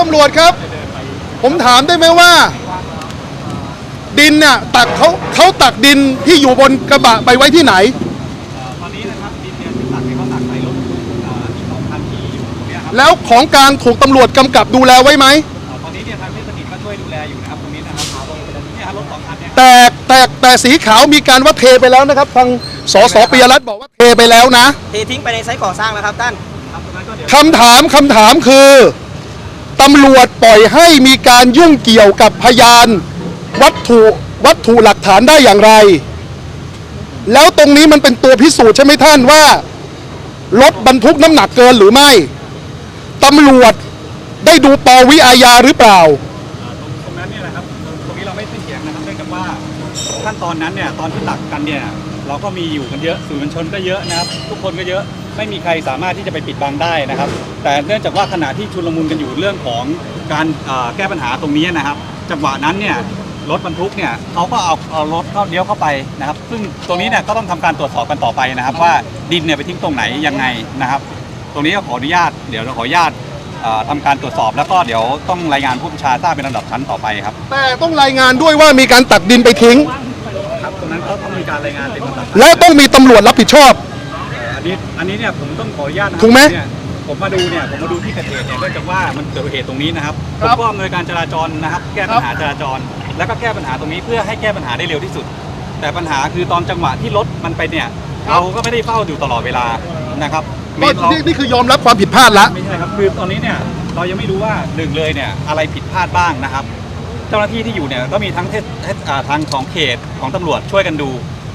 ตำรวจครับ ผมถามได้ไหมว่า ดินเนี่ยตักเขาเขาตักดินที่อยู่บนกระบะไปไว้ที่ไหน ตอนนี้นะครับดินเนี่ยที่ตักเนี่ยเขาตักใส่รถเอ่ออีกสองคันที่อยู่ตรงเนี้ยครับแล้วของกลางถูกตำรวจกำกับดูแลไว้ไหมเอ่อตอนนี้เนี่ยทางเทศกิจก็ช่วยดูแลอยู่นะครับตรงนี้นะครับเนี่ยครับรถสองคันเนี่ยแต่แต่แต่สีขาวมีการว่าเทไปแล้วนะครับ ทางสสปิยรัตน์บอกว่าเทไปแล้วนะ เททิ้งไปในไซต์ก่อสร้างแล้วครับท่าน ครับตรงนั้นก็เดี๋ยวคำถามคำถามคือ ตำรวจปล่อยให้มีการยุ่งเกี่ยวกับพยานวัตถุวัตถุหลักฐานได้อย่างไร แล้วตรงนี้มันเป็นตัวพิสูจน์ใช่ไหมท่านว่ารถบรรทุกน้ำหนักเกินหรือไม่ตำรวจได้ดูปวิอาญาหรือเปล่าตรงนั้นเนี่ยนะครับตรงนี้เราไม่ติดเถียงนะครับเนื่องจากว่าขั้นตอนนั้นเนี่ยตอนที่ตักกันเนี่ยเราก็มีอยู่กันเยอะสื่อมวลชนก็เยอะนะครับ ทุกคนก็เยอะ ไม่มีใครสามารถที่จะไปปิดบังได้นะครับ แต่เนื่องจากว่าขณะที่ชุลมุนกันอยู่เรื่องของการเอ่อแก้ปัญหาตรงนี้นะครับจังหวะนั้นเนี่ยรถบรรทุกเนี่ยเขาก็เอาเอารถเข้าเลี้ยวเข้าไปนะครับ ซึ่งตรงนี้เนี่ยก็ต้องทำการตรวจสอบกันต่อไปนะครับ ว่าดินเนี่ยไปทิ้งตรงไหนยังไงนะครับ ตรงนี้ก็ขออนุญาตเดี๋ยวเราขออนุญาตเอ่อทำการตรวจสอบแล้วก็เดี๋ยวต้องรายงานผู้บัญชาทราบเป็นลำดับชั้นต่อไปครับ แต่ต้องรายงานด้วยว่ามีการตักดินไปทิ้งครับตรงนั้นก็ต้องมีการรายงานเป็นลำดับและต้องมีตำรวจรับผิดชอบ อันนี้อันนี้เนี่ยผมต้องขออนุญาตนะครัถูกไหมเนี่ยผมมาดูเนี่ยผมมาดูที่เกิดเหตุเนี่ยเนื่องจากว่ามันเกิดเหตุตรงนี้นะครับคผรัมบก็อำนวยการจราจรนะครับ แก้ปัญหาจราจร แล้วก็แก้ปัญหาตรงนี้เพื่อให้แก้ปัญหาได้เร็วที่สุด แต่ปัญหาคือตอนจังหวะที่รถมันไปเนี่ย เราก็ไม่ได้เฝ้าอยู่ตลอดเวลานะครับก็เรานี่นี่คือยอมรับความผิดพลาดละไม่ใช่ครับคือตอนนี้เนี่ยเรายังไม่รู้ว่าหนึ่งเลยเนี่ยอะไรผิดพลาดบ้างนะครับ เจ้าหน้าที่ที่อยู่เนี่ยก็มีทั้งเทศเทศอ่าทางของเขตของตำรวจช่วยกันดู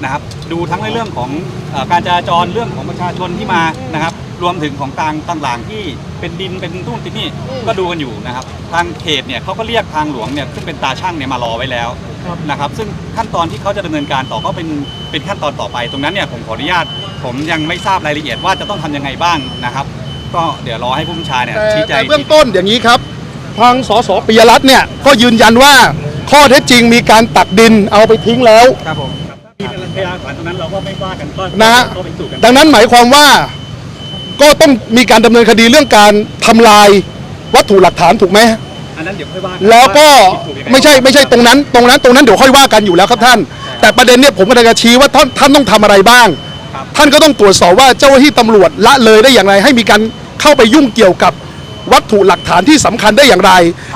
นะครับ ดูทั้งในเรื่องของเอ่อการจราจรเรื่องของประชาชนที่มานะครับ รวมถึงของทางต่างๆที่เป็นดินเป็นทุ่นที่นี่ก็ดูกันอยู่นะครับ ทางเขตเนี่ยเขาก็เรียกทางหลวงเนี่ยซึ่งเป็นตาช่างเนี่ยมารอไว้แล้วนะครับ ซึ่งขั้นตอนที่เขาจะดำเนินการต่อก็เป็นเป็นขั้นตอนต่อไป ตรงนั้นเนี่ยผมขออนุญาต ผมยังไม่ทราบรายละเอียดว่าจะต้องทำยังไงบ้างนะครับ ก็เดี๋ยวรอให้ผู้บัญชาเนี่ยแต่ชี้แจแต่งเบื้องต้นอย่างนี้ครับทางสสปิยรัตน์เนี่ยก็ยืนยันว่าข้อเท็จจริงมีการตักดินเอาไปทิ้งแล้วครับผมมี พยานหลักฐานตรงนั้นเราก็ไม่ว่ากันก็นะฮะก็ไปสู่กันดังนั้นหมายความว่าก็ต้องมีการดำเนินคดีเรื่องการทำลายวัตถุหลักฐานถูกไหมอันนั้นเดี๋ยวค่อยว่าแล้วก็ว่าผิดถูยังงไม่ใช่ไม่ใช่ตรงนั้น ตรงนั้นตรงนั้นเดี๋ยวค่อยว่ากันอยู่แล้วครับท่าน แต่ประเด็นเนี่ยผมกำลังจะชี้ว่าท่านท่านต้องทำอะไรบ้างครับท่านก็ต้องตรวจสอบว่าเจ้าหน้าที่ตำรวจละเลยได้อย่างไร ให้มีการเข้าไปยุ่งเกี่ยวกับ วัตถุหลักฐานที่สำคัญได้อย่างไร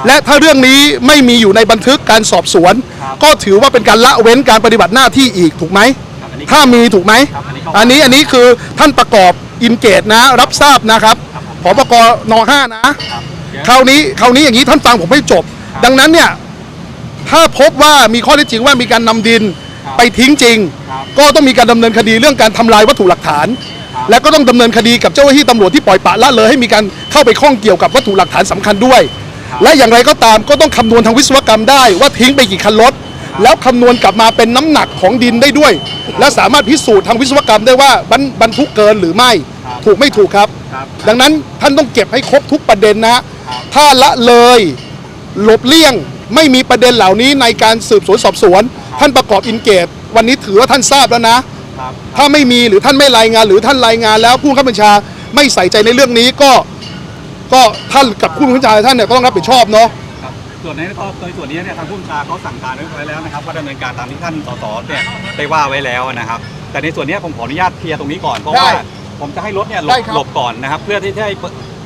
และถ้าเรื่องนี้ไม่มีอยู่ในบันทึกการสอบสวนครับก็ถือว่าเป็นการละเว้นการปฏิบัติหน้าที่อีกถูกไหมครับอันนี้ถ้ามีถูกไหมครับอันนี้เขาอันนี้อันนี้คือท่านประกอบอินเกตนะ รับทราบนะครับผบกน5นะครับเดี๋ยวคราวนี้คราวนี้อย่างนี้ท่านฟังผมให้จบครับดังนั้นเนี่ยถ้าพบว่ามีข้อเท็จจริงว่ามีการนำดินครับไปทิ้งจริงครับก็ต้องมีการดำเนินคดีเรื่องการทำลายวัตถุหลักฐานครับ และก็ต้องดำเนินคดีกับเจ้าหน้าที่ตำรวจที่ปล่อยปละละเลยให้มีการเข้าไปข้องเกี่ยวกับวัตถุหลักฐานสำคัญด้วย และอย่างไรก็ตามก็ต้องคำนวณทางวิศวกรรมได้ว่าทิ้งไปกี่คันรถแล้วคำนวณกลับมาเป็นน้ำหนักของดินได้ด้วย และสามารถพิสูจน์ทางวิศวกรรมได้ว่าบรรบรรทุกเกินหรือไม่ครับถูกไม่ถูกครับครับ ดังนั้นท่านต้องเก็บให้ครบทุกประเด็นนะ ถ้าละเลยหลบเลี่ยงไม่มีประเด็นเหล่านี้ในการสืบสวนสอบสวน ท่านประกอบอินเกตวันนี้ถือว่าท่านทราบแล้วนะครับ ถ้าไม่มีหรือท่านไม่รายงาน หรือท่านรายงานแล้วผู้บังคับบัญชาไม่ใส่ใจในเรื่องนี้ก็ก็ท่านกับผู้บังคับบัญชาท่านเนี่ยก็ต้องรับผิดชอบเนาะครับส่วนในก็ในส่วนนี้เนี่ยทางผู้บัญชาเขาสั่งการไว้แล้วนะครับว่าดำเนินการตามที่ท่านสสเนี่ยได้ว่าไว้แล้วนะครับ แต่ในส่วนนี้ผมขออนุญาตเคลียร์ตรงนี้ก่อนเพราะได้ว่าผมจะให้รถเนี่ยหลได้บครับหลบก่อนนะครับ เพื่อที่จะให้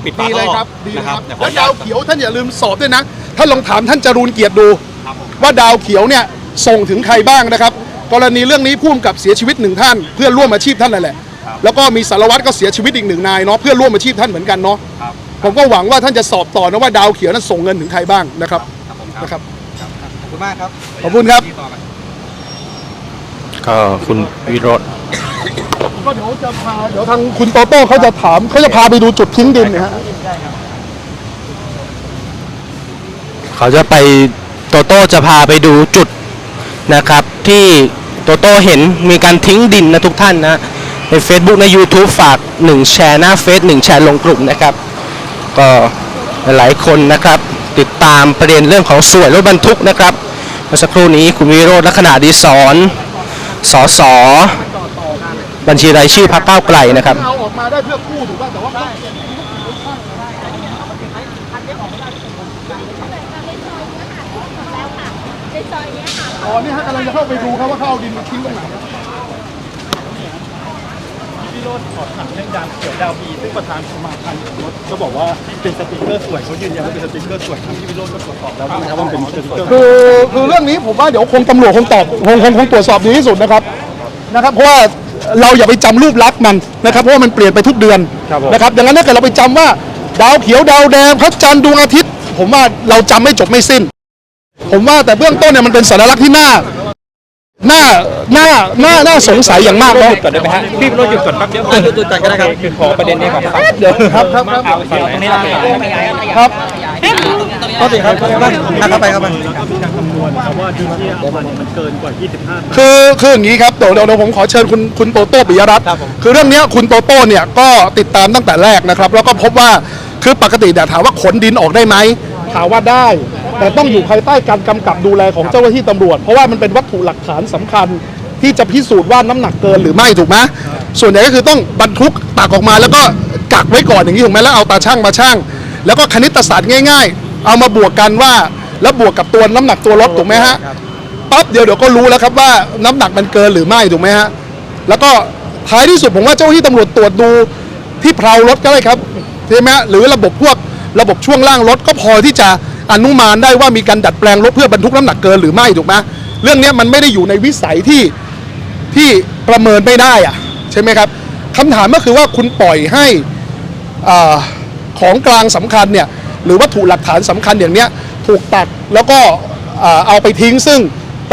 ปิดฝาดีเลยครับท่อดีเลยนะคครัรับบเดี๋ยวขอแล้อวนุญาตดาวเขียวท่านอย่าลืมสอบด้วยนะท่านลองถามท่านจรูนเกียรติดูครับผมว่าดาวเขียวเนี่ยส่งถึงใครบ้างนะครับ กรณีเรื่องนี้พ่วงกับเสียชีวิตหนึ่งท่าน เพื่อนร่วมอาชีพท่านนั่นแหละครับแล้วก็มีสารวัตรก็เสียชีวิตอีกหนึ่งนายเนาะเพื่อนร่วมอาชีพท่านเหมือนกันเนาะครับผมก็หวังว่าท่านจะสอบต่อนะว่าดาวเขียวนั้นส่งเงินถึงใครบ้างนะครับครับผมนะครับครับครับขอบคุณมากครับขอบคุณครับที่ต่อไปก็คุณวิโรธก็เดี๋ยวจะพาเดี๋ยวทางคุณโตโต้เขาจะถามเขาจะพาไปดูจุดทิ้งดินเนะฮะเขาจะไปโตโต้จะพาไปดูจุดนะครับที่ โตโต้เห็นมีการทิ้งดินนะทุกท่านนะใน Facebook ใน YouTube ฝาก 1 แชร์หน้าเฟซ1แชร์ลงกลุ่มนะครับ ก็หลายคนนะครับ ติดตามประเด็นเรื่องของสวยรถบรรทุกนะครับเมื่อสักครู่นี้คุณวิโรธลักษณะดีสอนสอสอบัญชีรายชื่อพรรคก้าวไกลนะครับ เอาออกมาได้เพื่อกู้ถูกป่ะแต่ว่า อ๋อนี่ฮะกำลังจะเข้าไปดูครับว่าเขาเอาดินมาทิ้งตรงไหนพี่โรดขอถามเรื่องดาวเขียวดาวบีซึ่งประธานสมาพันธ์รถก็บอกว่าเป็นสติ๊กเกอร์สวยเขายืนยันว่าเป็นสติ๊กเกอร์สวยทั้งที่พี่โรดก็ตรวจสอบแล้วนะครับว่ามันเป็นสติ๊กเกอร์คือคือเรื่องนี้ผมว่าเดี๋ยวคงตำรวจคงตอบคงคงคงตรวจสอบดีที่สุดนะครับนะครับ เพราะว่าเราอย่าไปจำรูปลักษณ์มันนะครับเพราะว่ามันเปลี่ยนไปทุกเดือนนะครับดังนั้นถ้าเกิดเราไปจำว่าดาวเขียวดาวแดงพระจันทร์ดวงอาทิตย์ ผมว่าเราจำไม่จบไม่สิ้น ผมว่าแต่เบื้องต้นเนี่ยมันเป็นสัญลักษณ์ที่น่าน่าน่าน่าน่าสงสัยอย่างมากเนาะก่อนได้ไหมฮะพี่โรดหยุดก่อนแป๊บเดียวหยุดหยุดก่อนก็ได้ครับคือขอประเด็นนี้ก่อนครับครับครับครับเอาฝั่งตรงนี้นะครับก็สิครับเข้าไปเข้าไปเข้าไปแล้วก็มีการคำนวณครับว่าดินที่เอามาเนี่ยมันเกินกว่า25คือคืออย่างนี้ครับเดี๋ยวเดี๋ยวเดี๋ยวผมขอเชิญคุณคุณโตโต้ปิยรัตน์คือเรื่องเนี้ยคุณโตโต้เนี่ยก็ติดตามตั้งแต่แรกนะครับ แล้วก็พบว่าคือปกติเนี่ยถามว่าขนดินออกได้ไหมถามว่าได้ แต่ต้องอยู่ภายใต้การกำกับดูแลของเจ้าหน้าที่ตำรวจ เพราะว่ามันเป็นวัตถุหลักฐานสำคัญที่จะพิสูจน์ว่าน้ำหนักเกินหรือไม่ถูกไหมส่วนใหญ่ก็คือต้องบรรทุกตักออกมาแล้วก็กักไว้ก่อนอย่างนี้ถูกไหมแล้วเอาตาช่างมาช่าง แล้วก็คณิตศาสตร์ง่าย ๆ เอามาบวกกันว่า แล้วบวกกับตัวน้ำหนักตัวรถถูกไหมฮะ ปั๊บเดียวเดี๋ยวก็รู้แล้วครับว่าน้ำหนักมันเกินหรือไม่ถูกไหมฮะ แล้วก็ท้ายที่สุดผมว่าเจ้าหน้าที่ตำรวจตรวจดูที่เพลารถก็ได้ครับใช่ไหมฮะหรือระบบพวกระบบช่วงล่างรถก็พอที่จะ อนุมานได้ว่ามีการดัดแปลงรถเพื่อบรรทุกน้ำหนักเกินหรือไม่ถูกไหมเรื่องเนี้ยมันไม่ได้อยู่ในวิสัยที่ที่ประเมินไม่ได้อะใช่ไหมครับคำถามก็คือว่าคุณปล่อยให้อ่าของกลางสำคัญเนี่ยหรือวัตถุหลักฐานสำคัญอย่างเนี้ยถูกตัดแล้วก็อ่าเอาไปทิ้งซึ่ง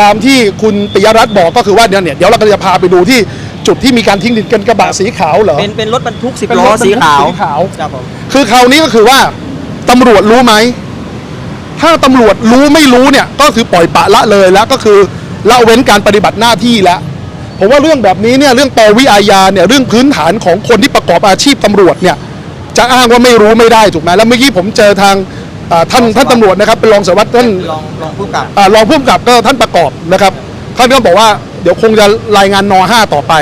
ตามที่คุณปิยรัตน์บอกก็คือว่าเนี่ยเนี่ยเดี๋ยวเราก็จะพาไปดูที่จุดที่มีการทิ้งดินกันกระบะสีขาวเหรอเป็นเป็นรถบรรทุกสิบเป็นล้รอถบรรทุกสีขาวสีขาวครับผมคือคราวนี้ก็คือว่าตำรวจรู้ไหม ถ้าตำรวจรู้ไม่รู้เนี่ยก็คือปล่อยปละละเลยแล้วก็คือละเว้นการปฏิบัติหน้าที่แล้วผมว่าเรื่องแบบนี้เนี่ยเรื่องปวิอาญาเนี่ยเรื่องพื้นฐานของคนที่ประกอบอาชีพตำรวจเนี่ยจะอ้างว่าไม่รู้ไม่ได้ถูกไหมแล้วเมื่อกี้ผมเจอทางอ่าท่านท่านตำรวจนะครับเป็นรองสารวัตรท่านลองลองพูดกับอ่ารองผู้กำกับก็ท่านประกอบนะครับท่านก็บอกว่าเดี๋ยวคงจะรายงานน 5 ต่อไป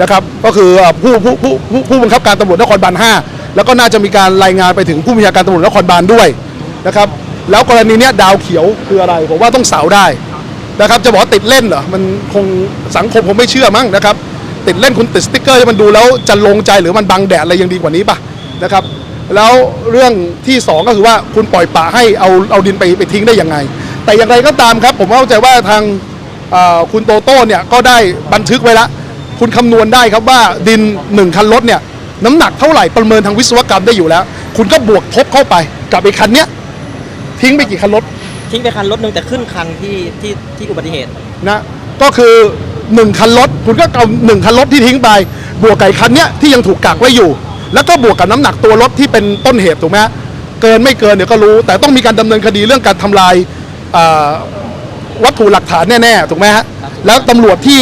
นะครับก็คืออ่าผู้ผู้ผู้ผู้ผู้บังคับการตำรวจนครบาล5แล้วก็น่าจะมีการรายงานไปถึงผู้บัญชาการตำรวจนครบาลด้วยนะครับ แล้วกรณีเนี้ยดาวเขียวคืออะไร ผมว่าต้องสาวได้นะครับจะบอกว่าติดเล่นเหรอมันคงสังคมคงไม่เชื่อมั้งนะครับ ติดเล่นคุณติดสติ๊กเกอร์ให้มันดูแล้วจะลงใจหรือมันบังแดดอะไรยังดีกว่านี้ป่ะนะครับ แล้วเรื่องที่สองก็คือว่าคุณปล่อยปละให้เอาเอาดินไปไปทิ้งได้ยังไง แต่อย่างไรก็ตามครับ ผมเข้าใจว่าทางคุณโตโต้เนี่ยก็ได้บันทึกไว้ล้วคุณคำนวณได้ครับว่าดินหนึ่งคันรถเนี่ยน้ำหนักเท่าไหร่ประเมินทางวิศวกรรมได้อยู่แล้ว คุณก็บวกทบเข้าไปกับไอ้คันเนี้ย ทิ้งไปกี่คันรถทิ้งไปคันรถหนึ่งแต่ขึ้นคันที่ที่ที่อุบัติเหตุนะก็คือหนึ่งคันรถคุณก็เอาหนึ่งคันรถที่ทิ้งไป บวกกับไอ้คันเนี้ยที่ยังถูกกักไว้อยู่ แล้วก็บวกกับน้ำหนักตัวรถที่เป็นต้นเหตุถูกไหมฮะเกินไม่เกินเดี๋ยวก็รู้ แต่ต้องมีการดำเนินคดีเรื่องการทำลายอ่าวัตถุหลักฐานแน่ๆถูกไหมฮะแล้วตำรวจที่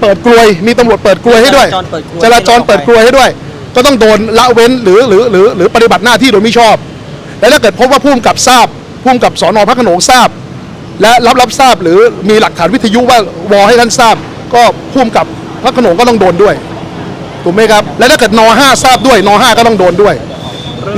เปิดกลวย มีตำรวจเปิดกลวยให้ด้วยจราจรเปิดกลวยจราจรเปิดกลวยให้ด้วย ก็ต้องโดนละเว้นหรือหรือหรือหรือปฏิบัติหน้าที่โดยไม่ชอบ และถ้าเกิดพบว่าผู้กำกับทราบผู้กำกับสอนอพระโขนงทราบ และรับรับทราบหรือมีหลักฐานวิทยุว่าวอให้ท่านทราบ ก็พุ่มกับพระโขนงก็ต้องโดนด้วยถูกไหมครับ และถ้าเกิดนห้าทราบด้วยนห้าก็ต้องโดนด้วย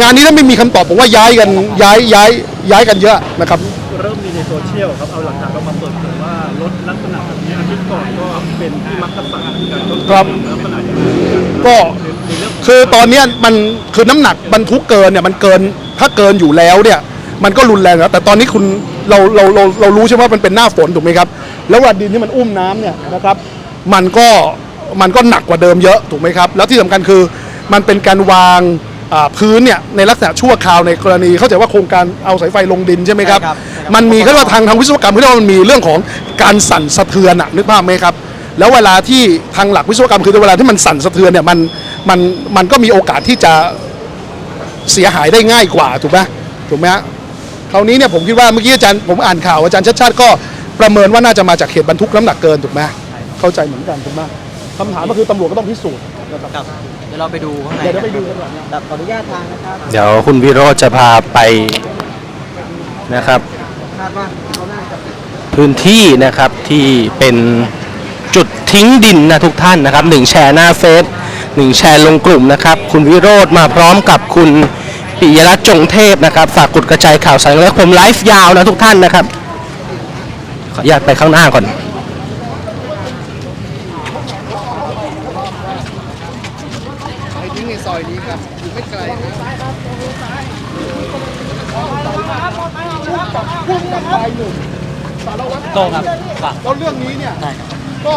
งานนี้ถ้าไม่มีคำตอบผมว่าย้ายกันย้ายย้ายย้ายกันเยอะนะครับเริ่มมีในโซเชียลครับเอาหลักฐานออกมาเปิดเผยว่ารถลักษณะแบบนี้อาทิตย์ก่อนก็เป็นที่มักกะสันการรถครับลักษณะอย่างนี้ก็คือตอนเนี้ยมันคือน้ำหนักบรรทุกเกินเนี่ยมันเกิน ถ้าเกินอยู่แล้วเนี่ยมันก็รุนแรงแล้วแต่ตอนนี้คุณเราเราเราเรารู้ใช่ไหมว่ามันเป็นหน้าฝนถูกไหมครับ แล้วเวลาดินที่มันอุ้มน้ำเนี่ยนะครับ มันก็มันก็หนักกว่าเดิมเยอะถูกไหมครับ แล้วที่สำคัญคือมันเป็นการวางอ่าพื้นเนี่ยในลักษณะชั่วคราวในกรณีเข้าใจว่าโครงการเอาสายไฟลงดินใช่ไหมครับใช่ครับ มันมีเขาเรียกว่าทางทางวิศวกรรมเขาเรียกว่ามันมีเรื่องของการสั่นสะเทือนอะนึกภาพไหมครับ แล้วเวลาที่ทางหลักวิศวกรรมคือเวลาที่มันสั่นสะเทือนเนี่ยมันมันมันก็มีโอกาสที่จะ เสียหายได้ง่ายกว่าถูกไหมถูกไหมฮะคราวนี้เนี่ยผมคิดว่าเมื่อกี้อาจารย์ผมอ่านข่าวอาจารย์ชัดชาติก็ประเมินว่าน่าจะมาจากเหตุบรรทุกน้ำหนักเกินถูกไหมเข้าใจเหมือนกันถูกไหมคำถามก็คือตำรวจก็ต้องพิสูจน์นะครับครับเดี๋ยวเราไปดูข้างในเดี๋ยวเราไปดูกันก่อนนะครับขออนุญาตทางนะครับเดี๋ยวคุณวิโรจน์จะพาไปนะครับ คาดว่าเขาน่าจะพื้นที่นะครับที่เป็นจุดทิ้งดินนะทุกท่านนะครับหนึ่งแชร์หน้าเฟซ หนึ่งแชร์ลงกลุ่มนะครับ คุณวิโรธมาพร้อมกับคุณปิยรัตน์จงเทพนะครับ ฝากกดกระจายข่าวสารและผมไลฟ์ยาวนะทุกท่านนะครับ ขออนุญาตไปข้างหน้าก่อนไปทิ้งในซอยนี้ครับอยู่ไม่ไกลนะพุ่งกับไปหนึ่งสารวัตรโตครับฝากแล้วเรื่องนี้เนี่ยได้ครับก็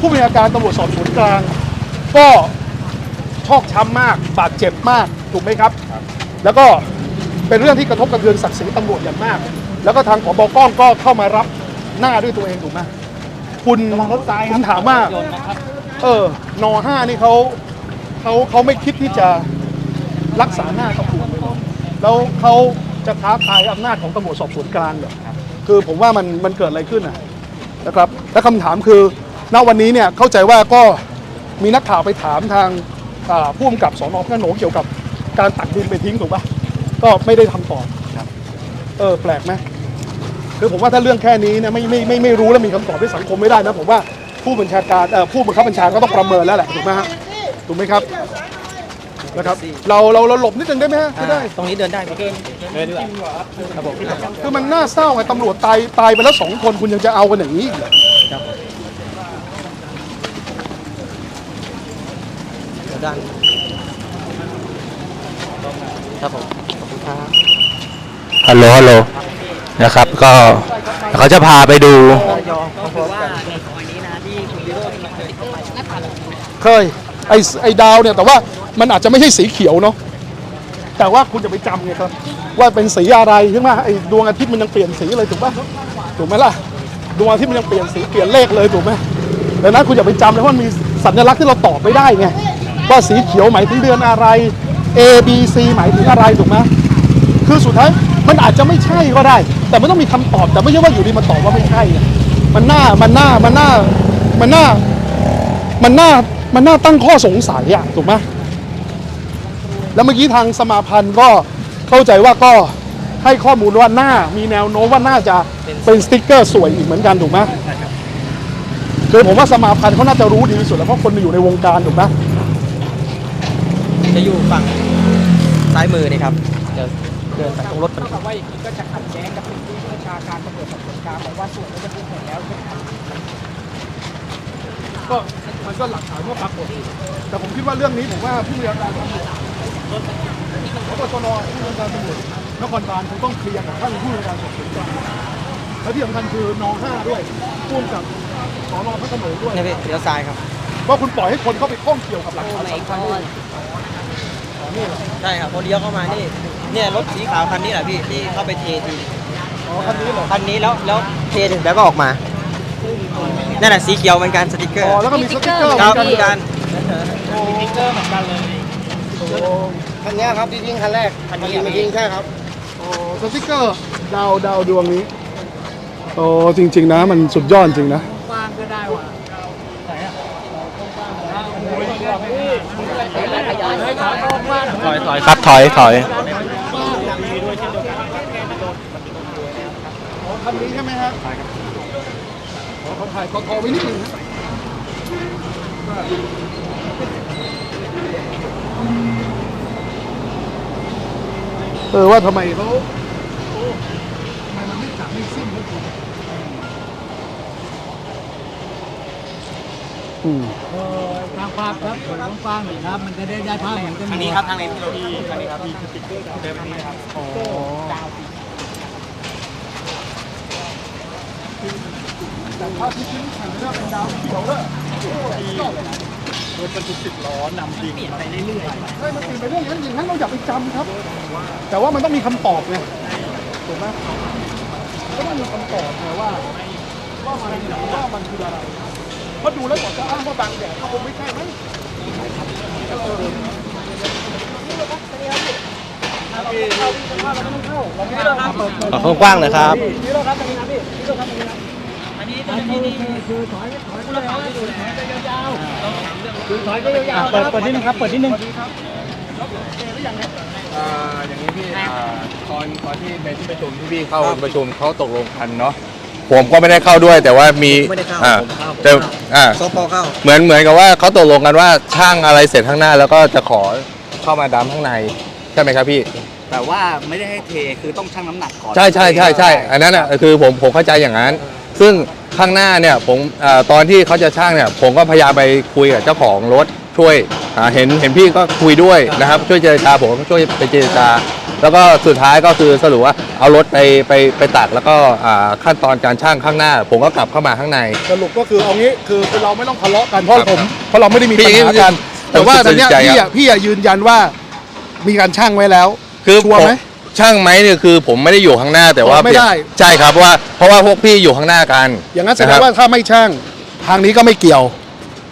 ผู้บัญชาการตำรวจสอบสวนกลาง ก็ช อกช้ำมาก บาดเจ็บมาก ถูกไหมครับ แล้วก็เป็นเรื่องที่กระทบกระเทือนศักดิ์ศรีตำรวจอย่างมาก แล้วก็ทางผบกล้องก็เข้ามารับหน้าด้วยตัวเองถูกไหมคุณรถซ้ายคุณถามว่า เออนอห้านี่เขาเขาเขาไม่คิดที่จะรักษาหน้าตำรวจเลยเหรอแล้วเขาจะท้าทายอำนาจของตำรวจสอบสวนกลางเหรอคือผมว่ามันมันเกิดอะไรขึ้นนะนะครับ และคำถามคือ ณวันนี้เนี่ยเข้าใจว่าก็มีนักข่าวไปถามทางอ่า ผู้กำกับสอนอพระโขนงเกี่ยวกับการตักดินไปทิ้งถูกปะก็ไม่ได้ทำตอบเออแปลกไหมคือผมว่าถ้าเรื่องแค่นี้เนี่ยไม่ไม่ไม่ไม่รู้และมีคำตอบให้สังคมไม่ได้นะผมว่าผู้บัญชาการเอ่อผู้บังคับบัญชาก็ต้องประเมินแล้วแหละถูกไหมฮะถูกไหมครับนะครับเราเราเราหลบนิดนึงได้ไหมฮะอ่าไม่ได้ตรงนี้เดินได้ไหมเดินดีกว่าครับผมคือมันน่าเศร้าไงตำรวจตายตายไปแล้วสองคนคุณยังจะเอากันอย่างนี้อีกเหรอ ครับผมเดี๋ยวด้านครับผมขอบคุณครับฮัลโหลฮัลโหลนะครับ ก็เขาจะพาไปดูยอก็คือว่าในซอยนี้นะที่คุณวิโรจน์เคยเข้าไปหน้าตาแบบเคยไอ้ไอ้ดาวเนี่ยแต่ว่ามันอาจจะไม่ใช่สีเขียวเนาะแต่ว่าคุณจะไปจำไงครับ ว่าเป็นสีอะไรใช่ไหมไอ้ดวงอาทิตย์มันยังเปลี่ยนสีเลยถูกปะถูกไหมล่ะดวงอาทิตย์มันยังเปลี่ยนสีเปลี่ยนเลขเลยถูกไหมดังนั้นคุณอย่าไปจำเลยเพราะมันมีสัญลักษณ์ที่เราตอบไม่ได้ไง ว่าสีเขียวหมายถึงเดือนอะไร A B C หมายถึงอะไรถูกไหมคือสุดท้ายมันอาจจะไม่ใช่ก็ได้ แต่มันต้องมีคำตอบแต่ไม่ใช่ว่าอยู่ดีมาตอบว่าไม่ใช่ไงมันน่ามันน่ามันน่ามันน่ามันน่ามันน่าตั้งข้อสงสัยอะถูกไหมแล้วเมื่อกี้ทางสมาพันธ์ก็เข้าใจว่าก็ให้ข้อมูลว่าหน้ามีแนวโน้มว่าน่าจะเป็นสติ๊กเกอร์สวยอีกเหมือนกันถูกไหมโดยผมว่าสมาพันธ์เขาน่าจะรู้ดีที่สุดแล้วเพราะคนอยู่ในวงการถูกไหม จะอยู่ฝั่งซ้ายมือนี่ครับเดี๋ยวเดินไปตรงรถมันว่าอย่างนี้ก็จะขัดแย้งกับสิ่งที่ผู้บัญชาการตำรวจสอบสวนกลางบอกว่าส่วนนี้จะพูดหมดแล้วใช่ไหมครับก็มันก็หลักฐานก็ปรากฏแต่ผมคิดว่าเรื่องนี้ผมว่าผู้บริการตำรวจพบชนผู้บริการตำรวจนครบาลคงต้องเคลียร์กับท่านผู้บริการสอบสวนกลางและที่สำคัญคือนอห้าด้วยร่วมกับสอนอพระโขนงด้วยนี่พี่เลี้ยวซ้ายครับ ว่าคุณปล่อยให้คนเข้าไปข้องเกี่ยวกับหลักฐานสำคัญด้วย นี่เหรอใช่ครับพอเลี้ยวเข้ามานี่เนี่ยรถสีขาวคันนี้แหละพี่ที่เข้าไปเททีอ๋อคันนี้เหรอคันนี้แล้วแล้วเทถึงแล้วก็ออกมานั่นแหละสีเขียวเหมือนกันสติกเกอร์อ๋อแล้วก็มีสติ๊กเกอร์เหคมืรัอบนกันเหมือนกันสติ๊กเกอร์เหมือนกันเลยคันนี้ครับที่ยิงคันแรกคันนี้มายิงใช่ครับอ๋อสติ๊กเกอร์ดาวดาวดวงนี้โอ้จริง ๆ นะ มันสุดยอดจริงนะ กว้างก็ได้ว่ะ ถอยถอยครับถอยถอยคันนี้ใช่ไหมฮะใช่ครับขอถ่ายกทไว้นิดนึงฮะเออว่าทำไมเขาทำไมมันไม่จับไม่สิ้นสักทีอืม ภาพครับกว้างๆหน่อยครับ มันจะได้ได้ภาพเหมือนกันทางนี้ครับทางนี้ที่เราที่อันนี้ครับมีสติ๊กเกอร์เดิมอันนี้นะครับแต่ภาพที่ชิ้นแข่งเนี่ยเป็นดาวเขียวเลยรถบรรทุกสิบล้อนำดินไปเรื่อยเฮ้ยมันเปลี่ยนไปเรื่องนั้นอย่างนั้นเราอย่าไปจำครับ แต่ว่ามันต้องมีคำตอบไงถูกไหมก็ต้องมีคำตอบไงว่า ว่ามันว่ามันคืออะไรเพราะ ดูแล้วบอกจะอ้างว่าบางแดดก็คงไม่ใช่ไหมเออเราไม่ต้องเข้าเราไม่ต้องเข้าเราไม่ต้องเปิดเปิดขอกว้างๆหนะครับนี่เราครับตรงนี้นะพี่นี่เราครับตรงนี้นะอันนี้คือคือถอยถอยเลยถอยไปยาวๆคือถอยไปยาวๆเปิดเปิดนิดนึงครับเปิดนิดนึงอ่าอย่างนี้พี่อ่าตอนตอนที่ในที่ประชุมที่พี่เข้าประชุมเขาตกลงกันเนาะ ผมก็ไม่ได้เข้าด้วย แต่ว่ามีไม่ได้เข้าอ่าผมเข้าแต่อ่าโซปอเข้า เหมือนเหมือนกับว่าเขาตกลงกันว่าช่างอะไรเสร็จข้างหน้า แล้วก็จะขอเข้ามาดำข้างในใช่ไหมครับพี่ แต่ว่าไม่ได้ให้เทคือต้องชั่งน้ำหนักก่อนใช่ใช่ใช่ใช่อันนั้นอะคือผมผมเข้าใจอย่างนั้น ซึ่งข้างหน้าเนี่ยผมอาตอนที่เขาจะช่างเนี่ย ผมก็พยายามไปคุยกับเจ้าของรถ ช่วยอ่าเห็นเห็นพี่ก็คุยด้วยนะครับ ช่วยเจรจาผมก็ช่วยไปเจรจา แล้วก็สุดท้ายก็คือสรุปว่าเอารถไปไปไปตักแล้วก็อ่าขั้นตอนการช่างข้างหน้า ผมก็กลับเข้ามาข้างใน สรุปก็คือเอางี้คือเราไม่ต้องทะเลาะกันเพราะครับผมเพราะเราไม่ได้มีปัญหากันพี่แต่ว่าตอนเนี้ยผมพี่สนใจครัอะบพี่อะยืนยันว่ามีการช่างไว้แล้วคือชัวร์ไหม ผมช่างไหมเนี่ยคือผมไม่ได้อยู่ข้างหน้าแต่ว่าอ๋อไม่ได้ ใช่ครับว่าเพราะว่าพวกพี่อยู่ข้างหน้ากันอย่างนั้นแสดะคงรับว่าถ้าไม่ช่างทางนี้ก็ไม่เกี่ยว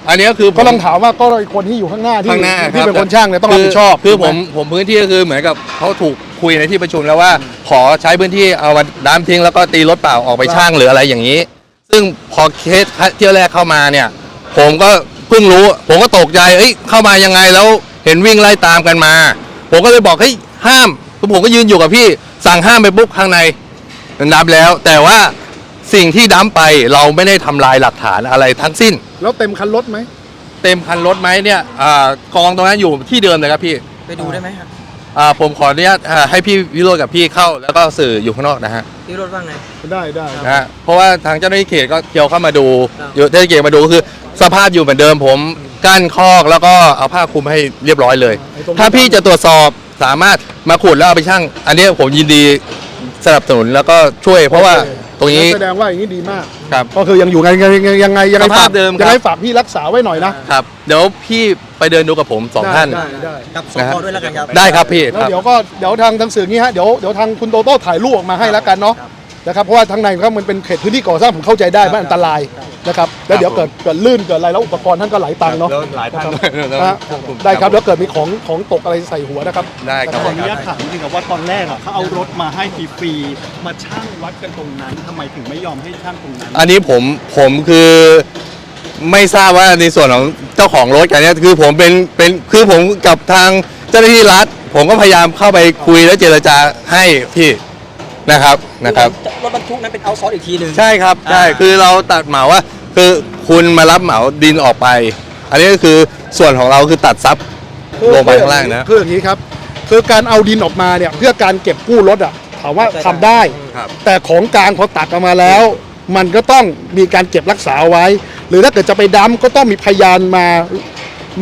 อันนี้ก็คือผมก็ต้องถามว่าก็คนที่อยู่ข้างหน้าที่ข้างหน้าที่ครับเป็นคนช่างเนี่ยต้องรับผิดชอบคือถูกผไหมผมพื้นที่ก็คือเหมือนกับเขาถูกคุยในที่ประชุมแล้วว่า ขอใช้พื้นที่เอามาน้ำทิ้งแล้วก็ตีรถเปล่าออกไปช่างหรืออะไรอย่างนี้ ซึ่งพอเคสเที่ยวแรกเข้ามาเนี่ย ผมก็เพิ่งรู้ ผมก็ตกใจเอ้ยเข้ามายังไงแล้วเห็นวิ่งไล่ตามกันมา ผมก็เลยบอกเฮ้ยห้ามคือผมก็ยืนอยู่กับพี่สั่งห้ามไปปุ๊บข้างในนับแล้ว แต่ว่าสิ่งที่ดั้มไปเราไม่ได้ทำลายหลักฐานอะไรทั้งสิ้น แล้วเต็มคันรถไหม เต็มคันรถไหมเนี่ยอ่ากองตรงนั้นอยู่ที่เดิมเลยครับพี่ไปดูได้ไหมครับอ่าผมขออนุญาตอ่าให้พี่วิโรจน์กับพี่เข้า แล้วก็สื่ออยู่ข้างนอกนะฮะพี่รถว่าไง ได้ได้ นะฮะเพราะว่าทางเจ้าหน้าที่เขตก็เกี่ยวเข้ามาดูครับ อยู่เจ้าหน้าที่เขตมาดูก็คือ สภาพอยู่เหมือนเดิมผมกั้นคอกแล้วก็เอาผ้าคลุมให้เรียบร้อยเลยถ้าพี่จะตรวจสอบสามารถมาขุดแล้วเอาไปช่าง อันนี้ผมยินดีสนับสนุนแล้วก็ช่วย เพราะว่า ตรงนี้แสดงว่าอย่างนี้ดีมาก ครับ ก็คือยังอยู่ไงยังไงยังไงยังไงสภาพฝากเดิมครับ ยังไงฝากพี่รักษาไว้หน่อยนะครับ เดี๋ยวพี่ไปเดินดูกับผมสองท่าน ได้ได้กับสนะฮะกด้วยแล้วกันครับ ได้ครับพี่แล้วครับ เดี๋ยวก็เดี๋ยวทางทางสื่องี้ฮะเดี๋ยวเดี๋ยวทางคุณโตโต้ถ่ายรูปออกมาให้แล้วกันเนาะครับ นะครับเพราะว่าทางในก็มันเป็นเขตพื้นที่ก่อสร้างผมเข้าใจได้มันอันตรายนะครับแล้วเดี๋ยวเกิดเกิดลื่นเกิดอะไรแล้วอุปกรณ์ท่านก็หลายตังค์เนาะแล้วหลายท่านด้วยนะฮะได้ครับแล้วเกิดมีของของตกอะไรใส่หัวนะครับ ได้ครับขออนุญาตถามจริงๆครับว่าตอนแรกอะเขาเอารถมาให้ฟรีๆมาช่างวัดกันตรงนั้นทำไมถึงไม่ยอมให้ช่างตรงนั้น อันนี้ผมผมคือไม่ทราบว่าในส่วนของเจ้าของรถกันเนี่ยคือผมเป็นเป็นคือผมกับทางเจ้าหน้าที่รัฐ ผมก็พยายามเข้าไปคุยและเจรจาให้พี่ นะครับนะครับ รถบรรทุกนั้นเป็นเอาซอร์อีกทีหนึ่ง ใช่ครับใช่อ่า คือเราตัดเหมาว่าคือคุณมารับเหมาดินออกไป อันนี้ก็คือส่วนของเราคือตัดซับลงไปข้างล่างนะ คืออย่างนี้ครับ คือการเอาดินออกมาเนี่ยเพื่อการเก็บกู้รถอะถามว่าทำได้ ครับ แต่ของกลางพอตักออกมาแล้ว มันก็ต้องมีการเก็บรักษาไว้ หรือถ้าเกิดจะไปดั้มก็ต้องมีพยานมา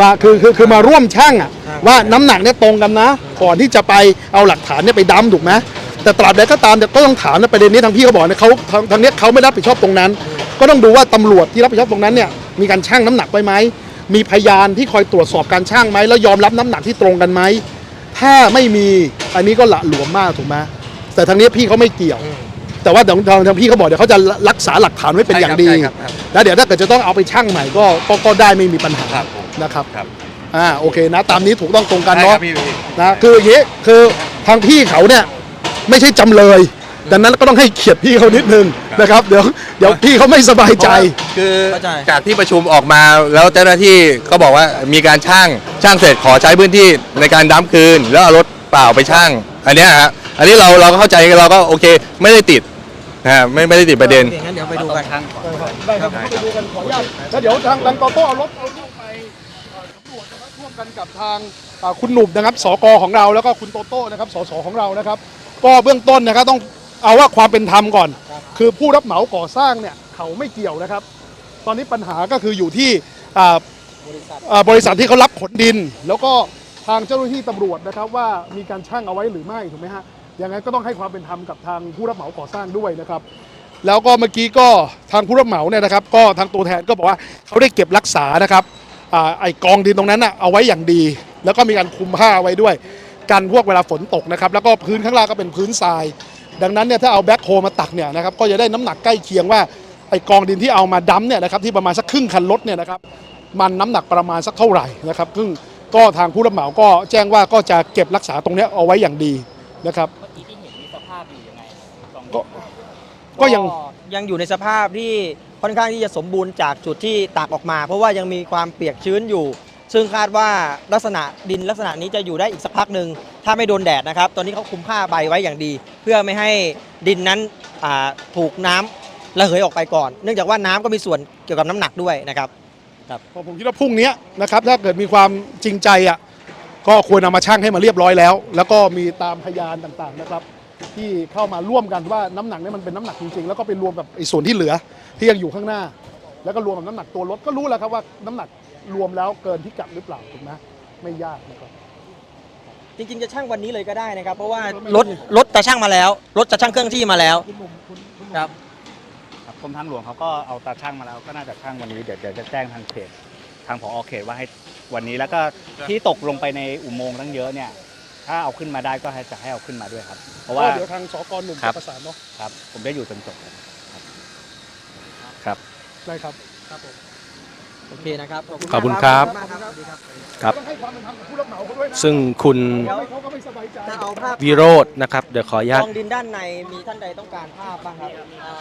มาคือคือคือมาร่วมช่างอะว่าน้ำหนักเนี่ยตรงกันนะ ก่อนที่จะไปเอาหลักฐานเนี่ยไปดั้มถูกไหม แต่ตราบใดก็ตามแต่ก็ต้องถามในประเด็นนี้ทางพี่เขาบอกเนี่ยเขาทางทางเนี้ยเขาไม่รับผิดชอบตรงนั้น ก็ต้องดูว่าตำรวจที่รับผิดชอบตรงนั้นเนี่ยมีการชั่งน้ำหนักไว้ไหมมีพยานที่คอยตรวจสอบการชั่งไหมแล้วยอมรับน้ำหนักที่ตรงกันไหมถ้าไม่มีอันนี้ก็ละหลวมมากถูกไหมแต่ทางนี้พี่เขาไม่เกี่ยว แต่ว่าทางทางทางพี่เขาบอกเดี๋ยวเขาจะรักษาหลักฐานไว้เป็นอย่างดี ใช่ครับใช่ครับ แล้วเดี๋ยวถ้าเกิดจะต้องเอาไปชั่งใหม่ก็ก็ก็ได้ไม่มีปัญหาครับผมนะครับครับอ่าโอเคนะ ตามนี้ถูกต้องตรงกันได้คเนาะรับพี่พี่ นะคืออย่างนี้คือทางพี่เขาเนี่ย ไม่ใช่จำเลย ดังนั้นก็ต้องให้เกียรติพี่เขานิดนึงนะครับ เดี๋ยวเดี๋ยวพี่เขาไม่สบายใจ คือเข้าใจ จากที่ประชุมออกมาแล้วเจ้าหน้าที่ก็บอกว่ามีการช่างช่างเสร็จขอใช้พื้นที่ในการดั้มคืน แล้วเอารถเปล่าไปช่าง อันเนี้ยฮะอันนี้เราเราก็เข้าใจเราก็โอเค ไม่ได้ติดนะฮะไม่ไม่ได้ติดประเด็นโอคงั้นเดี๋ยวไปดูกัน ได้ครับเข้าไปดูกันขออนุญาตแล้วเดี๋ยวทางทางโตโต้เอารถเอาลูกไปเอ่อสำรวจนะครับร่วมกันกับทางอ่าคุณหนุ่มนะครับสกของเราแล้วก็คุณโตโต้นะครับสสของเรานะครับ ก็เบื้องต้นนะครับต้องเอาว่าความเป็นธรรมก่อน คือผู้รับเหมาก่อสร้างเนี่ยเขาไม่เกี่ยวนะครับ ตอนนี้ปัญหาก็คืออยู่ที่อ่าอ่าบริษัทที่เขารับขนดิน แล้วก็ทางเจ้าหน้าที่ตำรวจนะครับ ว่ามีการช่างเอาไว้หรือไม่ถูกไหมฮะอย่างนั้นก็ต้องให้ความเป็นธรรมกับทางผู้รับเหมาก่อสร้างด้วยนะครับ แล้วก็เมื่อกี้ก็ทางผู้รับเหมาเนี่ยนะครับ ก็ทางตัวแทนก็บอกว่าเขาได้เก็บรักษานะครับอ่าไอกองดินตรงนั้นน่ะเอาไว้อย่างดี แล้วก็มีการคลุมผ้าไว้ด้วย กันพวกเวลาฝนตกนะครับแล้วก็พื้นข้างล่างก็เป็นพื้นทราย ดังนั้นเนี่ยถ้าเอาแบ็คโฮมาตักเนี่ยนะครับก็จะได้น้ำหนักใกล้เคียงว่าไอกองดินที่เอามาดั้มเนี่ยนะครับที่ประมาณสักครึ่งคันรถเนี่ยนะครับมันน้ำหนักประมาณสักเท่าไหร่นะครับซึ่งก็ทางผู้รับเหมาก็แจ้งว่าก็จะเก็บรักษาตรงเนี้ยเอาไว้อย่างดีนะครับก็ก็ยังยังอยู่ในสภาพที่ค่อนข้างที่จะสมบูรณ์จากจุดที่ตากออกมา เพราะว่ายังมีความเปียกชื้นอยู่ ซึ่งคาดว่าลักษณะดินลักษณะนี้จะอยู่ได้อีกสักพักหนึ่งถ้าไม่โดนแดดนะครับ ตอนนี้เขาคุมผ้าใบไว้อย่างดี เพื่อไม่ให้ดินนั้นถูกน้ำระเหยออกไปก่อน เนื่องจากว่าน้ำก็มีส่วนเกี่ยวกับน้ำหนักด้วยนะครับครับผมคิดว่าพรุ่งนี้นะครับถ้าเกิดมีความจริงใจอะก็ควรนำมาชั่งให้มาเรียบร้อยแล้ว แล้วก็มีตามพยานต่างๆนะครับ ที่เข้ามาร่วมกันว่าน้ำหนักนี่มันเป็นน้ำหนักจริงๆ แล้วก็ไปรวมกับไอ้ส่วนที่เหลือที่ยังอยู่ข้างหน้า แล้วก็รวมกับน้ำหนักตัวรถก็รู้แล้วครับว่าน้ำหนัก รวมแล้วเกินพิกัดหรือเปล่าถูกไหมไม่ยากนะครับ จริงๆ จะช่างวันนี้เลยก็ได้นะครับ เพราะว่ารถรถจะช่างมาแล้ว รถจะช่างเครื่องที่มาแล้วครับ ครับกรมทางหลวงเขาก็เอาตาช่างมาแล้วก็น่าจะช่างวันนี้เดี๋ยวเดี๋ยวจะแจ้งทางเขตทางผอเขตว่าให้วันนี้แล้วก็ที่ตกลงไปในอุโมงค์ตั้งเยอะเนี่ย ถ้าเอาขึ้นมาได้ก็ให้จะให้เอาขึ้นมาด้วยครับ เพราะว่าก็เดี๋ยวทางสกหนุ่มครัจะบประสานเนาะครับผมได้อยู่จนจบครับครับได้ครับ ครับผม โอเคนะครับขอบคุณครับมากครับสวัสดีครับ ครับ ต้องให้ความเป็นธรรมกับผู้รับเหมาเขาด้วยนะซึ่งคุณเพราะไม่เขาก็ไม่สบายใจถ้าเอาภาพวิโรจน์นะครับ เดี๋ยวขออนุญาต กองดินด้านในมีท่านใดต้องการภาพบ้างครับอ่า